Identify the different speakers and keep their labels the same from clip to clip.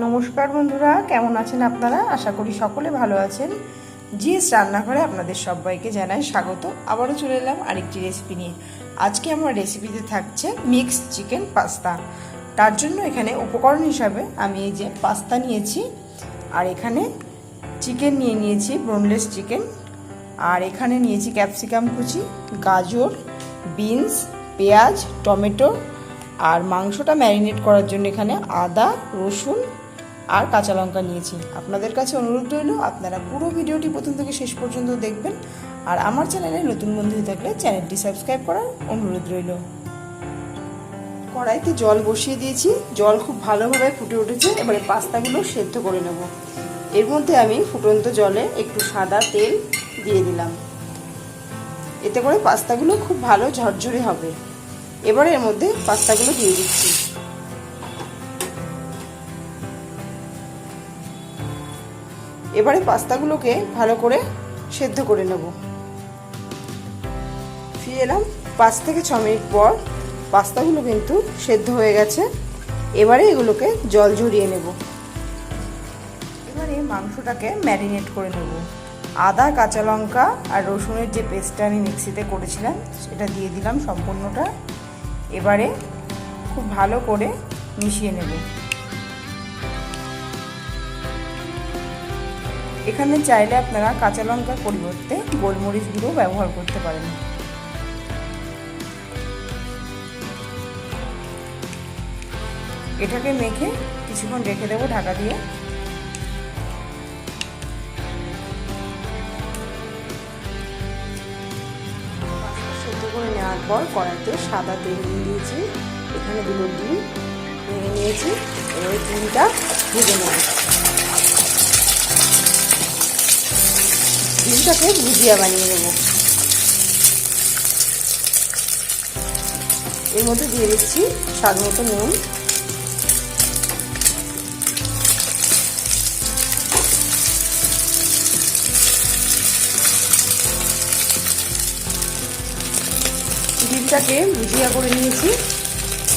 Speaker 1: নমস্কার বন্ধুরা, কেমন আছেন আপনারা? আশা করি সকলে ভালো আছেন। জিএস রান্নাঘরে আপনাদের সবাইকে জানাই স্বাগত। আবারও চলে এলাম আরেকটি রেসিপি নিয়ে। আজকে আমার রেসিপিতে থাকছে মিক্স চিকেন পাস্তা তার জন্য এখানে উপকরণ হিসাবে আমি এই যে পাস্তা নিয়েছি, আর এখানে চিকেন নিয়ে নিয়েছি বোনলেস চিকেন আর এখানে নিয়েছি ক্যাপসিকাম কুচি, গাজর বিনস পেঁয়াজ, টমেটো। আর মাংসটা ম্যারিনেট করার জন্য এখানে আদা, রসুন আর কাঁচা লঙ্কা নিয়েছি। আপনাদের কাছে অনুরোধ রইল, আপনারা পুরো ভিডিওটি প্রথম থেকে শেষ পর্যন্ত দেখবেন। আর আমার চ্যানেলে নতুন বন্ধু হয়ে থাকলে চ্যানেলটি সাবস্ক্রাইব করার অনুরোধ রইল। কড়াইতে জল বসিয়ে দিয়েছি। জল খুব ভালোভাবে ফুটে উঠেছে। এবারে পাস্তাগুলো সেদ্ধ করে নেব। এর মধ্যে আমি ফুটন্ত জলে একটু সাদা তেল দিয়ে দিলাম। এতে করে পাস্তাগুলো খুব ভালো ঝরঝরে হবে। এবারে এর মধ্যে পাস্তাগুলো দিয়ে দিচ্ছি। এবারে পাস্তাগুলোকে ভালো করে সেদ্ধ করে নেব। ফিরে এলাম পাঁচ থেকে ছ মিনিট পর পাস্তাগুলো কিন্তু সেদ্ধ হয়ে গেছে। এবারে এগুলোকে জল ঝরিয়ে নেব। এবারে মাংসটাকে ম্যারিনেট করে নেব। আদা, কাঁচা লঙ্কা আর রসুনের যে পেস্টটা আমি মিক্সিতে করেছিলাম, সেটা দিয়ে দিলাম সম্পূর্ণটা। এবারে খুব ভালো করে মিশিয়ে নেব। এখানে চাইলে আপনারা কাঁচা লঙ্কার পরিবর্তে গোলমরিচ গুঁড়ো ব্যবহার করতে পারেন। এটাকে মেখে কিছুক্ষণ রেখে দেবো ঢাকা দিয়ে। সেদ্ধ করে নেওয়ার পর কড়াইতে সাদা তেল দিয়েছি। এখানে দুটো ডিম নিয়েছি। এবার ডিমটা ভেজে নেব। ডিমটাকে ভুজিয়া বানিয়ে নেব। এর মধ্যে দিয়ে দিচ্ছি স্বাদ মতো নুন। ডিমটাকে ভুজিয়া করে নিয়েছি।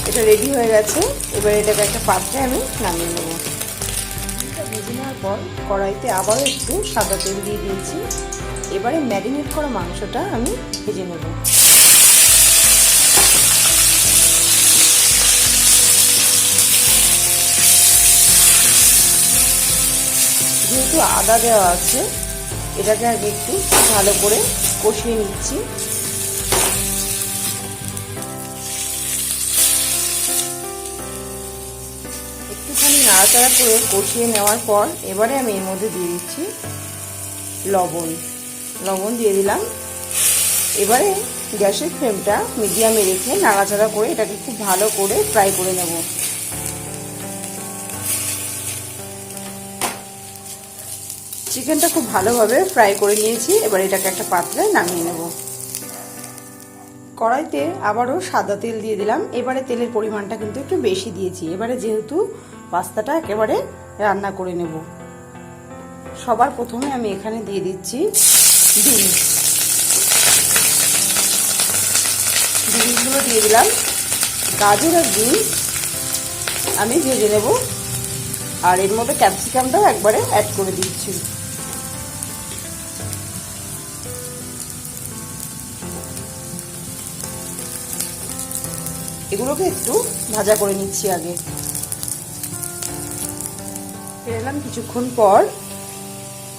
Speaker 1: এটা রেডি হয়ে গেছে। এবার এটাকে একটা পাত্রে আমি নামিয়ে নেব। ভেজে নেওয়ার পর কড়াইতে আবারও একটু সাদা তেল দিয়ে দিয়েছি। এবারে ম্যারিনেট করা মাংসটা আমি ভেজে নেব। যেহেতু আদা দেওয়া আছে, এটাকে আগে একটু ভালো করে কষিয়ে নিচ্ছি। একটুখানি নাড়াচাড়া করে কষিয়ে নেওয়ার পর এবারে আমি এর মধ্যে দিয়ে দিচ্ছি লবণ। লবণ দিয়ে দিলাম। এবারে গ্যাসের ফ্লেমটা মিডিয়ামে রেখে নাড়াচাড়া করে এটাকে খুব ভালো করে ফ্রাই করে নেব। চিকেনটা খুব ভালোভাবে ফ্রাই করে নিয়েছি। এবার এটাকে একটা পাত্রে নামিয়ে নেব। কড়াইতে আবারও সাদা তেল দিয়ে দিলাম। এবারে তেলের পরিমাণটা কিন্তু একটু বেশি দিয়েছি। এবারে যেহেতু পাস্তাটা একেবারে রান্না করে নেব। সবার প্রথমে আমি এখানে দিয়ে দিচ্ছি ডিম ডিমগুলো দিয়ে দিলাম। গাজর আর ডিম আমি ভেজে নেব। আর এর মধ্যে ক্যাপসিকামটাও একবারে অ্যাড করে দিচ্ছি। এগুলোকে একটু ভাজা করে নিচ্ছি আগে। এলাম কিছুক্ষণ পর।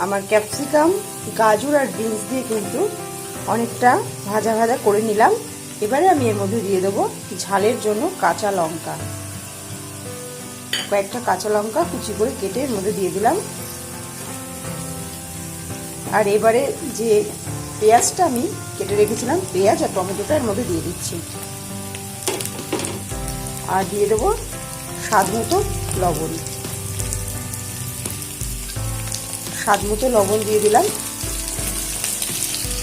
Speaker 1: আমার ক্যাপসিকাম গাজর আর বিনস দিয়ে কিন্তু অনেকটা ভাজা ভাজা করে নিলাম। এবারে আমি এর মধ্যে দিয়ে দেবো ঝালের জন্য কাঁচা লঙ্কা। কয়েকটা কাঁচা লঙ্কা কুচি করে কেটে এর মধ্যে দিয়ে দিলাম। আর এবারে যে পেঁয়াজটা আমি কেটে রেখেছিলাম, পেঁয়াজ আর টমেটোটা এর মধ্যে দিয়ে দিচ্ছি। আর দিয়ে দেবো স্বাদ মতো লবণ। স্বাদ মতো লবণ দিয়ে দিলাম।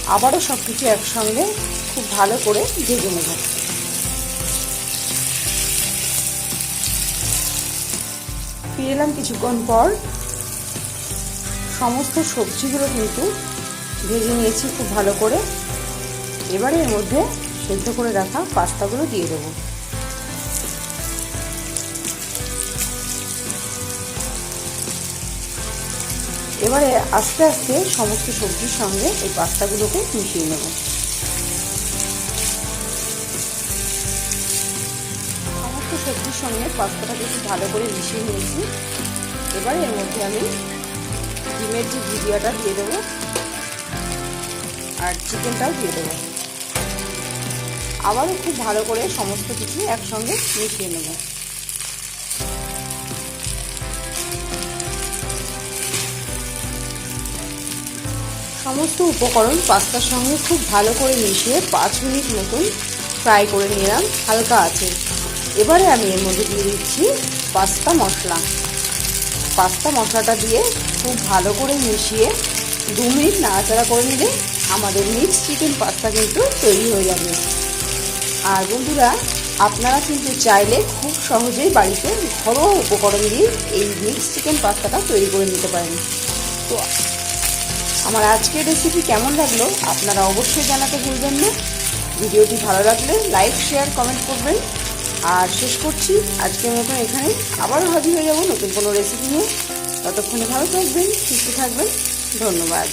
Speaker 1: আবারও সব কিছু একসঙ্গে খুব ভালো করে ভেজে নেব। ফিরে এলাম কিছুক্ষণ পর। সমস্ত সবজিগুলো কিন্তু ভেজে নিয়েছি খুব ভালো করে। এবারে এর মধ্যে সেদ্ধ করে রাখা পাস্তাগুলো দিয়ে দেবো। এবারে আস্তে আস্তে সমস্ত সবজির সঙ্গে এই পাস্তাগুলোকে মিশিয়ে নেব। সমস্ত সবজির সঙ্গে পাস্তাটাকে একটু ভালো করে মিশিয়ে নিয়েছি। এবার এর মধ্যে আমি ডিমের যে ভিডিওটা দিয়ে দেবো, আর চিকেনটাও দিয়ে দেবো। আবারও খুব ভালো করে সমস্ত কিছু একসঙ্গে মিশিয়ে নেব। সমস্ত উপকরণ পাস্তার সঙ্গে খুব ভালো করে মিশিয়ে পাঁচ মিনিট মতন ফ্রাই করে নিলাম, হালকা আছে। এবারে আমি এর মধ্যে দিয়ে দিচ্ছি পাস্তা মশলা। পাস্তা মশলাটা দিয়ে খুব ভালো করে মিশিয়ে দু মিনিট নাড়াচাড়া করে নিলে আমাদের মিক্স চিকেন পাস্তা কিন্তু তৈরি হয়ে যাবে। আর বন্ধুরা, আপনারা কিন্তু চাইলে খুব সহজেই বাড়িতে ঘরোয়া উপকরণ দিয়ে এই মিক্স চিকেন পাস্তাটা তৈরি করে নিতে পারেন। তো আমার আজকের রেসিপি কেমন লাগল আপনারা অবশ্যই জানাতে ভুলবেন না। ভিডিওটি ভালো লাগলে লাইক শেয়ার কমেন্ট করবেন। আর শেষ করছি, আজকের মতন এখানে। আবারও হাজির হয়ে যাব নতুন কোনো রেসিপি নিয়ে। ততক্ষণে ভালো থাকবেন, সুস্থ থাকবেন। ধন্যবাদ।